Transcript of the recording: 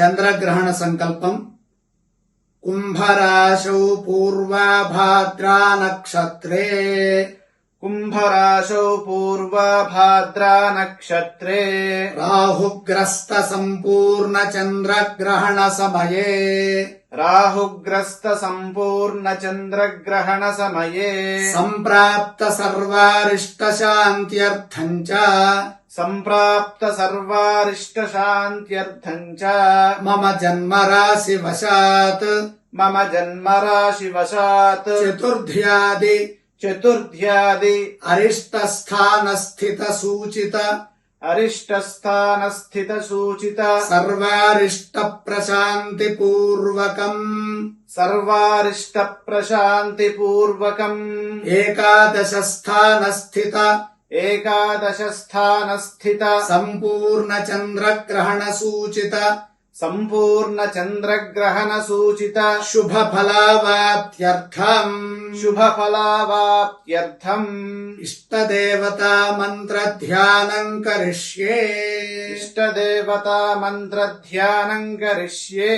చంద్రగ్రహణ సంకల్పం. కుంభరాశౌ పూర్వభాద్రా నక్షత్రే. కుంభరాశౌ పూర్వభాద్రా నక్షత్రే. రాహుగ్రస్త సంపూర్ణ చంద్రగ్రహణ సమయే రాహుగ్రస్త సంపూర్ణ చంద్రగ్రహణ సమయే సంప్రాప్త సర్వారిష్ట శాంత్యర్థం చ. सम्प्राप्तसर्वारिष्टशान्त्यर्थम् च मम जन्मराशिवशात् मम जन्मराशिवशात् चतुर्ध्यादि चतुर्ध्यादि अरिष्टस्थानस्थितसूचित अरिष्टस्थानस्थितसूचित सर्वारिष्टप्रशान्तिपूर्वकम् सर्वारिष्टप्रशान्तिपूर्वकम् एकादशस्थानस्थित एकादशस्थानस्थित सम्पूर्णचन्द्रग्रहणसूचित सम्पूर्णचन्द्रग्रहणसूचित शुभफलावाप्त्यर्थम् शुभफलावाप्त्यर्थम् इष्टदेवतामन्त्रध्यानम् करिष्ये इष्टदेवतामन्त्रध्यानम् करिष्ये